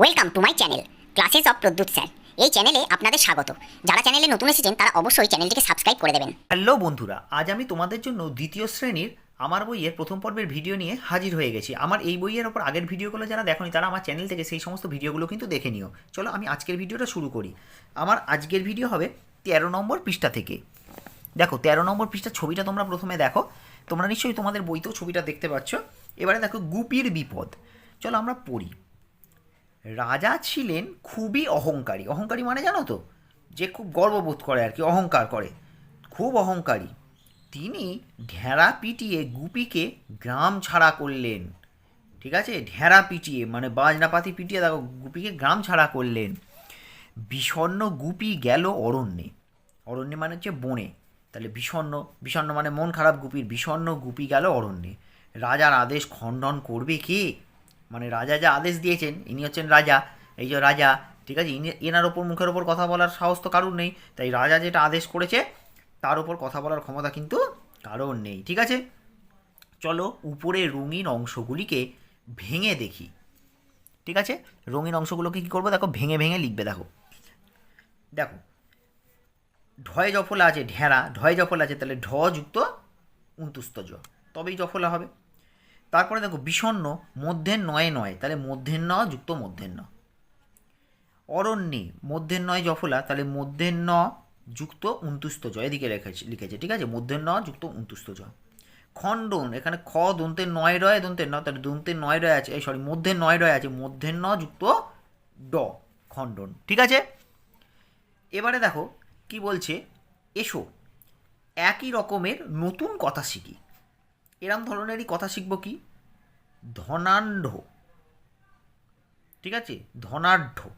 Welcome to my channel classes of Pradyut sir এই চ্যানেলে আপনাদের স্বাগত। যারা চ্যানেলে নতুন এসেছেন, তারা অবশ্যই চ্যানেলটিকে সাবস্ক্রাইব করে দেবেন। হ্যালো বন্ধুরা, আজ আমি তোমাদের জন্য দ্বিতীয় শ্রেণির আমার বইয়ের প্রথম পর্বের ভিডিও নিয়ে হাজির হয়ে গেছি। আমার এই বইয়ের ওপর আগের ভিডিওগুলো যারা দেখোনি, তারা আমার চ্যানেল থেকে সেই সমস্ত ভিডিওগুলো কিন্তু দেখে নিও। চলো আমি আজকের ভিডিওটা শুরু করি। আমার আজকের ভিডিও হবে তেরো নম্বর পৃষ্ঠা থেকে। দেখো, তেরো নম্বর পৃষ্ঠার ছবিটা তোমরা প্রথমে দেখো। তোমরা নিশ্চয়ই তোমাদের বইতেও ছবিটা দেখতে পাচ্ছ। এবারে দেখো, গুপির বিপদ। চলো আমরা পড়ি। রাজা ছিলেন খুবই অহংকারী। অহংকারী মানে জানো তো? যে খুব গর্ববোধ করে আর কি, অহংকার করে। খুব অহংকারী। তিনি ঢেঁড়া পিটিয়ে গুপিকে গ্রাম ছাড়া করলেন। ঠিক আছে? ঢেঁড়া পিটিয়ে মানে বাজনাপাতি পিটিয়ে দেখো, গুপিকে গ্রাম ছাড়া করলেন। বিষণ্ণ গুপি গেল অরণ্যে। অরণ্যে মানে হচ্ছে বনে। তাহলে বিষণ্ণ বিষণ্ণ মানে মন খারাপ গুপির, বিষণ্ণ গুপি গেল অরণ্যে। রাজার আদেশ খণ্ডন করবে কে? মানে রাজা যা আদেশ দিয়েছেন, ইনি হচ্ছেন রাজা, এই যে রাজা, ঠিক আছে, ইনি, এনার ওপর, মুখের ওপর কথা বলার সাহস তো কারুর নেই, তাই রাজা যেটা আদেশ করেছে, তার উপর কথা বলার ক্ষমতা কিন্তু কারোর নেই, ঠিক আছে? চলো উপরে রঙিন অংশগুলিকে ভেঙে দেখি, ঠিক আছে? রঙিন অংশগুলোকে কী করব? দেখো, ভেঙে ভেঙে লিখবে, দেখো। দেখো, ঢয় জফলা আছে, ঢেঁড়া, ঢয় জফলা আছে, তাহলে ঢ যুক্ত উন্তুস্ত জ, তবেই জফলা হবে। তারপরে দেখো বিষণ্ণ, মধ্যের নয় নয়, তাহলে মধ্যের ন যুক্ত মধ্যের ন। অরণ্যে মধ্যের নয় জফলা, তাহলে মধ্যের ন যুক্ত উন্তুস্ত জ এদিকে রেখেছে লিখেছে, ঠিক আছে? মধ্যের ন যুক্ত উন্তুস্ত জ খণ্ডন, এখানে খ দন্তের নয় রয় দন্তের ন, তাহলে দন্তের নয় রয় আছে, এই সরি মধ্যের নয় রয় আছে, মধ্যের ন যুক্ত ড, খণ্ডন, ঠিক আছে? এবারে দেখো কি বলছে, এসো, একই রকমের নতুন কথা শিখি। এরম ধরনেরই কথা শিখব কি? ধনাঢ্য। ঠিক আছে? ধনাঢ্য।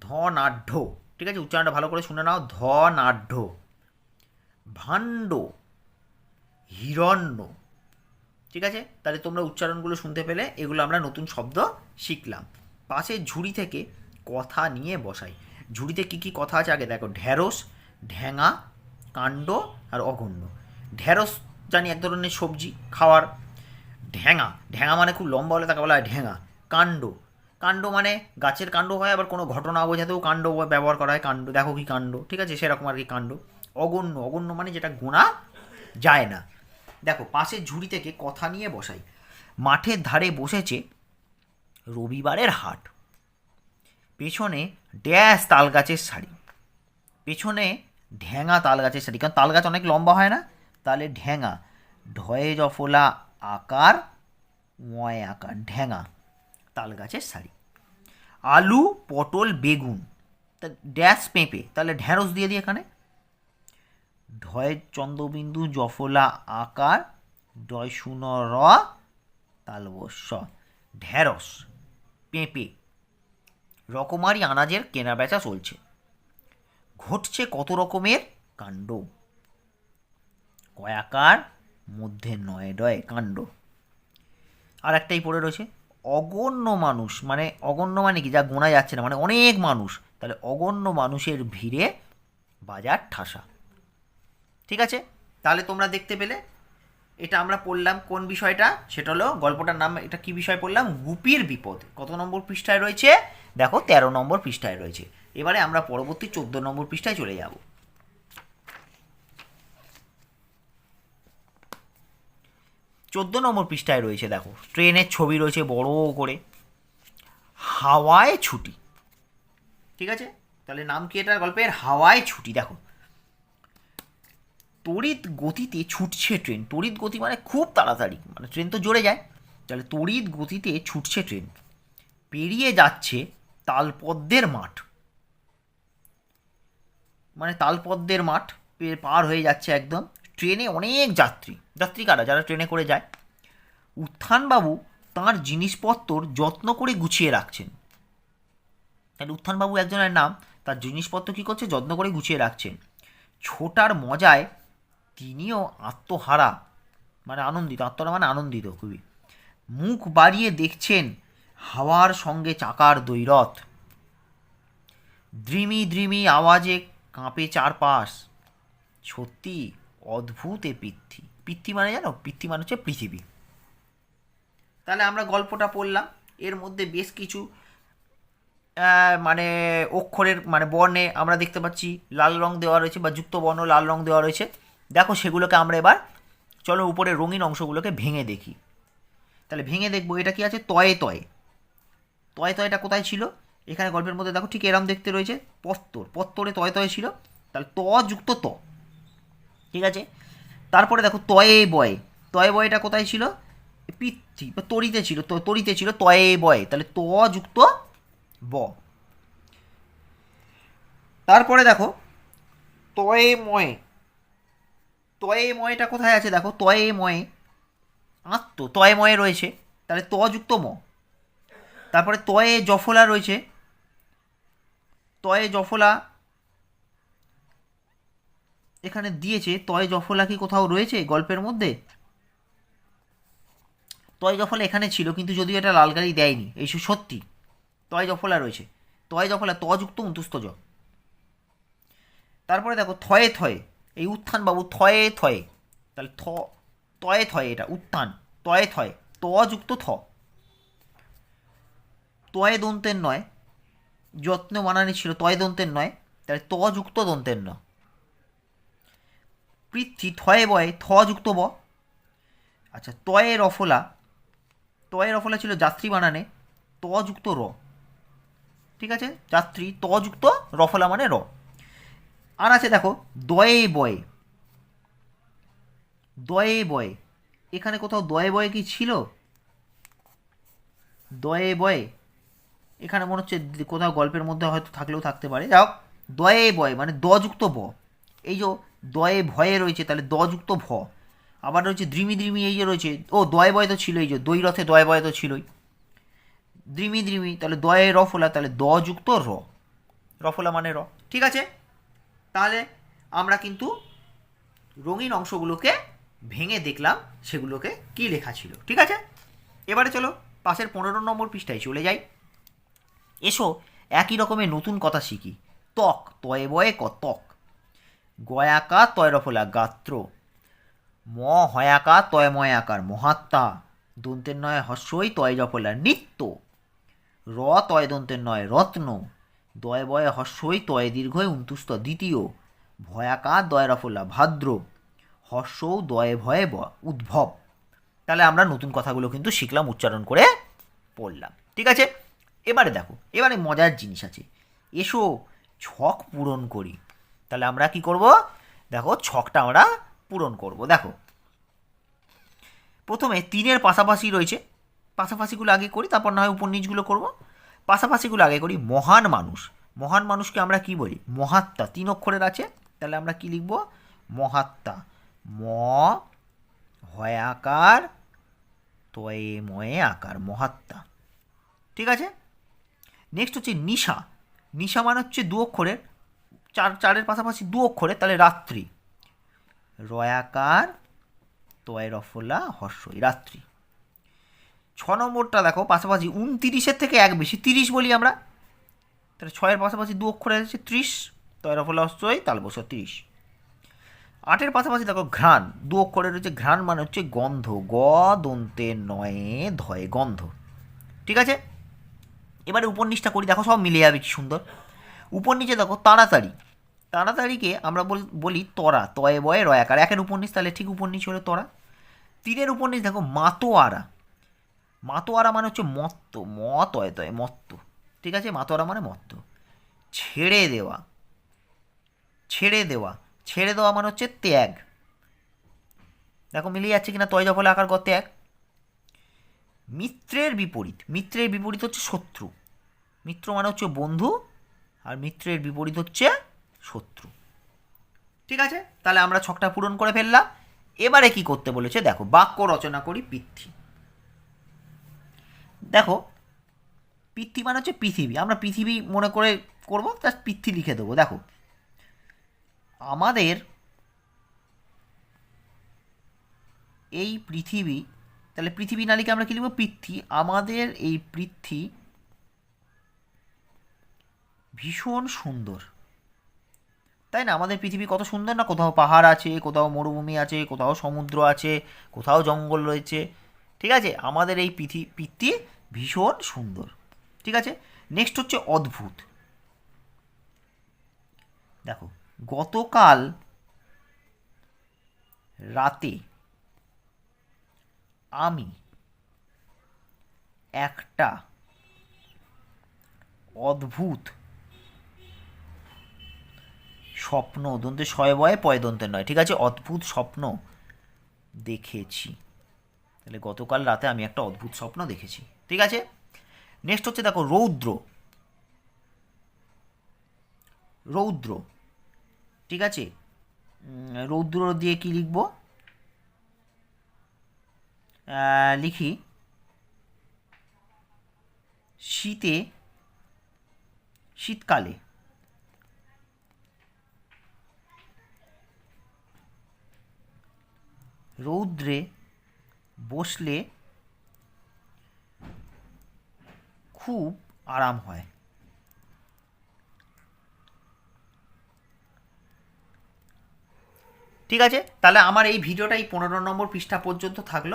ধনাঢ্য। ঠিক আছে? উচ্চারণটা ভালো করে শুনে নাও। ধনাঢ্য। ভাণ্ড। হিরণ্য। ঠিক আছে? তাহলে তোমরা উচ্চারণগুলো শুনতে পেলে, এগুলো আমরা নতুন শব্দ শিখলাম। পাশে ঝুড়ি থেকে কথা নিয়ে বসাই। ঝুড়িতে কী কী কথা আছে? আগে দেখো ঢ্যাঁড়স ঢ্যাঙা কাণ্ড আর অগণ্য। ঢ্যাঁড়স জানি এক ধরনের সবজি খাওয়ার ঢ্যাঙা ঢ্যাঙা মানে খুব লম্বা হলে তাকে বলা হয় ঢ্যাঙা কাণ্ড। কাণ্ড মানে গাছের কাণ্ড হয়, আবার কোনো ঘটনা বোঝাতেও কাণ্ড ব্যবহার করা হয়। কাণ্ড, দেখো কি কাণ্ড, ঠিক আছে? সেরকম আর কি কাণ্ড। অগণ্য। অগণ্য মানে যেটা গোনা যায় না। দেখো, পাশের ঝুড়ি থেকে কথা নিয়ে বসাই। মাঠের ধারে বসেছে রবিবারের হাট। পেছনে ড্যাশ তাল গাছের শাড়ি পেছনে ঢ্যাঙা তাল গাছের শাড়ি কারণ তাল গাছ অনেক লম্বা হয় না? তাহলে ঢ্যাঙা ঢয়ে জফলা আকার ময় আকার ঢ্যাঙা তাল গাছের শাড়ি আলু, পটল, বেগুন। তা ড্যাশ পেঁপে। তাহলে ঢ্যাঁড়স দিয়ে দিই এখানে। ঢয় চন্দ্রবিন্দু, জফলা আকার, ডয় শূন্য র, তালবস্য। ঢ্যাঁড়স পেঁপে। রকমারি আনাজের কেনা বেচা চলছে। ঘটছে কত রকমের কাণ্ড? কয়াকার মধ্যে নয় ডয় কাণ্ড। আর একটাই পড়ে রয়েছে, অগণ্য মানুষ মানে অগণ্য মানে কি? যা গোনা যাচ্ছে না মানে অনেক মানুষ। তাহলে অগণ্য মানুষের ভিড়ে বাজার ঠাসা। ঠিক আছে? তাহলে তোমরা দেখতে পেলে, এটা আমরা পড়লাম কোন বিষয়টা? সেটা হলো গল্পটার নাম, এটা কি বিষয় পড়লাম? গুপির বিপদ। কত নম্বর পৃষ্ঠায় রয়েছে? দেখো, তেরো নম্বর পৃষ্ঠায় রয়েছে। এবারে আমরা পরবর্তী চোদ্দ নম্বর পৃষ্ঠায় চলে যাব। চোদ্দ নম্বর পৃষ্ঠায় রয়েছে, দেখো। ট্রেনের ছবি রয়েছে বড় করে। হাওয়ায় ছুটি। ঠিক আছে? তাহলে নাম কি এটার গল্পের? হাওয়ায় ছুটি, দেখো। তড়িৎ গতিতে ছুটছে ট্রেন। তড়িৎ গতি মানে খুব তাড়াতাড়ি মানে ট্রেন তো জোরে যায়। তাহলে তড়িৎ গতিতে ছুটছে ট্রেন। পেরিয়ে যাচ্ছে তালপদ্মের মাঠ। মানে তালপদ্মের মাঠ পার হয়ে যাচ্ছে একদম। ট্রেনে অনেক যাত্রী। যাত্রী কারা? যারা ট্রেনে করে যায়। উত্থানবাবু তাঁর জিনিসপত্র যত্ন করে গুছিয়ে রাখছেন। উত্থানবাবু একজনের নাম, তার জিনিসপত্র কী করছে? যত্ন করে গুছিয়ে রাখছেন। ছোটার মজায় তিনিও আত্মহারা মানে আনন্দিত, আত্মহারা মানে আনন্দিত খুবই। মুখ বাড়িয়ে দেখছেন হাওয়ার সঙ্গে চাকার দৈরথ। দ্রিমি দ্রিমি আওয়াজে কাঁপে চারপাশ। সত্যি অদ্ভুত এ পৃথ্বী পৃথ্বী মানে জানো? পৃথ্বী মানে হচ্ছে পৃথিবী। তাহলে আমরা গল্পটা পড়লাম। এর মধ্যে বেশ কিছু মানে অক্ষরের মানে বর্ণে আমরা দেখতে পাচ্ছি, লাল রং দেওয়া রয়েছে বা যুক্ত বর্ণ, লাল রং দেওয়া রয়েছে। দেখো সেগুলোকে আমরা এবার, চলো উপরে রঙিন অংশগুলোকে ভেঙে দেখি। তাহলে ভেঙে দেখব, এটা কি আছে? তয়ে তয়ে। তয়ে তয়টা কোথায় ছিল? এখানে গল্পের মধ্যে দেখো ঠিক এরম দেখতে রয়েছে। পত্তর। পত্তরে তয়ে তয়ে ছিল। তাহলে ত যুক্ত ত। ঠিক আছে? তারপরে দেখো তয়ে বয়। তয়ে বয়টা কোথায় ছিল? পিত্তি বা তরিতে ছিল তরিতে ছিল তয়ে বয়। তাহলে ত যুক্ত ব। তারপরে দেখো তয়ে ময়ে। তয়ে ময়েটা কোথায় আছে দেখো? তয়ে ময়ে। আত্ম তয়ে ময়ে রয়েছে। তাহলে ত যুক্ত ম। তারপরে তয়ে জফলা রয়েছে। তয়ে জফলা এখানে দিয়েছে তয় জফলা কি কোথাও রয়েছে গল্পের মধ্যে? তয় জফলা এখানে ছিল, কিন্তু যদিও এটা লাল গাড়ি দেয়নি, এই সত্যি। তয় জফলা রয়েছে। তয় জফলা, তযুক্ত উন্তুস্ত জ। তারপরে দেখো, থয়ে থয়ে, এই উত্থান বাবু, থয়ে থয়ে, তাহলে থ, তয়ে থয়ে এটা, উত্থান, তয়ে থয়ে ত যুক্ত থ। তয়ে দন্তের নয় যত্ন বানানি ছিল, তয় দন্তের নয়, তাহলে ত যুক্ত দন্তের ন পৃথ্বী থয়ে বয়ে থ যুক্ত ব। আচ্ছা তয়ে রফলা তয়ে রফলা ছিল যাত্রী বানানে ত যুক্ত র। ঠিক আছে? যাত্রী ত যুক্ত, রফলা মানে র। আর আছে দেখো, দয়ে বয়ে। দয়ে বয়ে। এখানে কোথাও দয়ে বয়ে কি ছিল? দয়ে বয়ে। এখানে মনে হচ্ছে কোথাও গল্পের মধ্যে হয়তো থাকলেও থাকতে পারে। যাও দয়ে বয়ে মানে দ যুক্ত ব। এই যে দয়ে ভয়ে রয়েছে, তাহলে দ যুক্ত ভ। আবার রয়েছে দ্রিমি দ্রিমি, এই যে রয়েছে, ও দয়ে বয়ে তো ছিল এই যে দই রথে দয়ে বয়ে তো ছিলই। দ্রিমি দ্রিমি, তাহলে দয়ে রফলা তাহলে দ যুক্ত র রফলা মানে র, ঠিক আছে? তাহলে আমরা কিন্তু রঙিন অংশগুলোকে ভেঙে দেখলাম, সেগুলোকে কি লেখা ছিল, ঠিক আছে? এবারে চলো, পাশের পনেরো নম্বর পৃষ্ঠায় চলে যাই। এসো, একই রকমের নতুন কথা শিখি। ত্বক, তয়ে বয়ে ক, ত্বক। গয়াকা তয় রফলা গাত্র। ম হয়াকা তয় ময়াকার মহাত্মা। দন্তের নয় হস্যই তয় জফলা নিত্য। র তয় দন্তের নয় রত্ন। দয় বয়ে হস্যই তয় দীর্ঘয় উন্তুস্ত দ্বিতীয়। ভয়াকা দয় রফলা ভাদ্র। হর্ষৌ দয়ে ভয়ে উদ্ভব। তাহলে আমরা নতুন কথাগুলো কিন্তু শিখলাম, উচ্চারণ করে পড়লাম। ঠিক আছে? এবারে দেখো, এবারে মজার জিনিস আছে। এসো ছক পূরণ করি। তাহলে আমরা কি করব? দেখো, ছকটা আমরা পূরণ করব। দেখো, প্রথমে তিনের পাশাপাশি রয়েছে। পাশাপাশিগুলো আগে করি, তারপর না হয় উপন্যাসগুলো করব। পাশাপাশিগুলো আগে করি মহান মানুষ। মহান মানুষকে আমরা কি বলি? মহাত্মা। তিন অক্ষরের আছে। তাহলে আমরা কি লিখব? মহাত্মা। ম হয় আকার, তয়ে ময়ে আকার। মহাত্মা। ঠিক আছে? নেক্সট হচ্ছে নিশা। নিশা মানে হচ্ছে দু অক্ষরের। চার, চারের পাশাপাশি দু অক্ষরে, তাহলে রাত্রি। রয়াকার তয় রফলা হর্ষই রাত্রি। ছ নম্বরটা দেখো, পাশাপাশি উনতিরিশের থেকে এক বেশি, তিরিশ বলি আমরা। তাহলে ছয়ের পাশাপাশি দু অক্ষরে আছে ত্রিশ তয় রফলা হর্ষই তাল বছর তিরিশ। আটের পাশাপাশি দেখো ঘ্রাণ, দু অক্ষরে রয়েছে ঘ্রাণ মানে হচ্ছে গন্ধ। গ, দন্তে, নয়ে, ধয়ে, গন্ধ। ঠিক আছে? এবারে উপন্যাসটা করি, দেখো সব মিলে যাবে, কি সুন্দর। উপন্যাসে দেখো তাড়াতাড়ি। তাড়াতাড়িকে আমরা বল তরা, তয়ে বয়ে রয়াকার একের উপর উপন্যাস তাহলে ঠিক উপর উপন্যাস হলো তরা। তিনের উপন্যাস দেখো মাতোয়ারা। মাতোয়ারা মানে হচ্ছে মত্ত, ম, তয় মত্ত। ঠিক আছে? মাতোয়ারা মানে মত্ত। ছেড়ে দেওয়া। ছেড়ে দেওয়া। ছেড়ে দেওয়া মানে হচ্ছে ত্যাগ। দেখো মিলিয়ে যাচ্ছে কিনা? তয় জফলে আকার গ ত্যাগ মিত্রের বিপরীত। মিত্রের বিপরীত হচ্ছে শত্রু। মিত্র মানে হচ্ছে বন্ধু। আর মিত্রের বিপরীত হচ্ছে শত্রু। ঠিক আছে? তাহলে আমরা ছকটা পূরণ করে ফেললাম। এবারে কি করতে বলেছে? দেখো, বাক্য রচনা করি পৃথ্বী দেখো পৃথ্বী মানে হচ্ছে পৃথিবী। আমরা পৃথিবী মনে করে করব জাস্ট পৃথ্বী লিখে দেবো। দেখো, আমাদের এই পৃথিবী, তাহলে পৃথিবী নালিকে আমরা কি লিখব? পৃথ্বী আমাদের এই পৃথ্বী ভীষণ সুন্দর। তাই না? আমাদের পৃথিবী কত সুন্দর না? কোথাও পাহাড় আছে, কোথাও মরুভূমি আছে, কোথাও সমুদ্র আছে, কোথাও জঙ্গল রয়েছে। ঠিক আছে? আমাদের এই পৃথি পৃথিবী ভীষণ সুন্দর। ঠিক আছে? নেক্সট হচ্ছে অদ্ভুত। দেখো, গতকাল রাতে আমি একটা অদ্ভুত স্বপ্ন, দন্তে শয়ে বয়ে, পয় দন্তের নয়। ঠিক আছে? অদ্ভুত স্বপ্ন দেখেছি। তাহলে গতকাল রাতে আমি একটা অদ্ভুত স্বপ্ন দেখেছি। ঠিক আছে? নেক্সট হচ্ছে দেখো, রৌদ্র। রৌদ্র। ঠিক আছে? রৌদ্র দিয়ে কি লিখব? লিখি, শীতে, শীতকালে। রৌদ্রে বসলে খুব আরাম হয়। ঠিক আছে? তাহলে আমার এই ভিডিওটাই পনেরো নম্বর পৃষ্ঠা পর্যন্ত থাকল।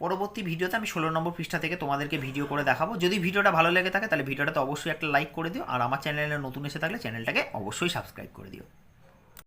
পরবর্তী ভিডিওতে আমি ষোলো নম্বর পৃষ্ঠা থেকে তোমাদেরকে ভিডিও করে দেখাবো। যদি ভিডিওটা ভালো লেগে থাকে, তাহলে ভিডিওটাতে অবশ্যই একটা লাইক করে দিও। আর আমার চ্যানেলে নতুন এসে থাকলে চ্যানেলটাকে অবশ্যই সাবস্ক্রাইব করে দিও।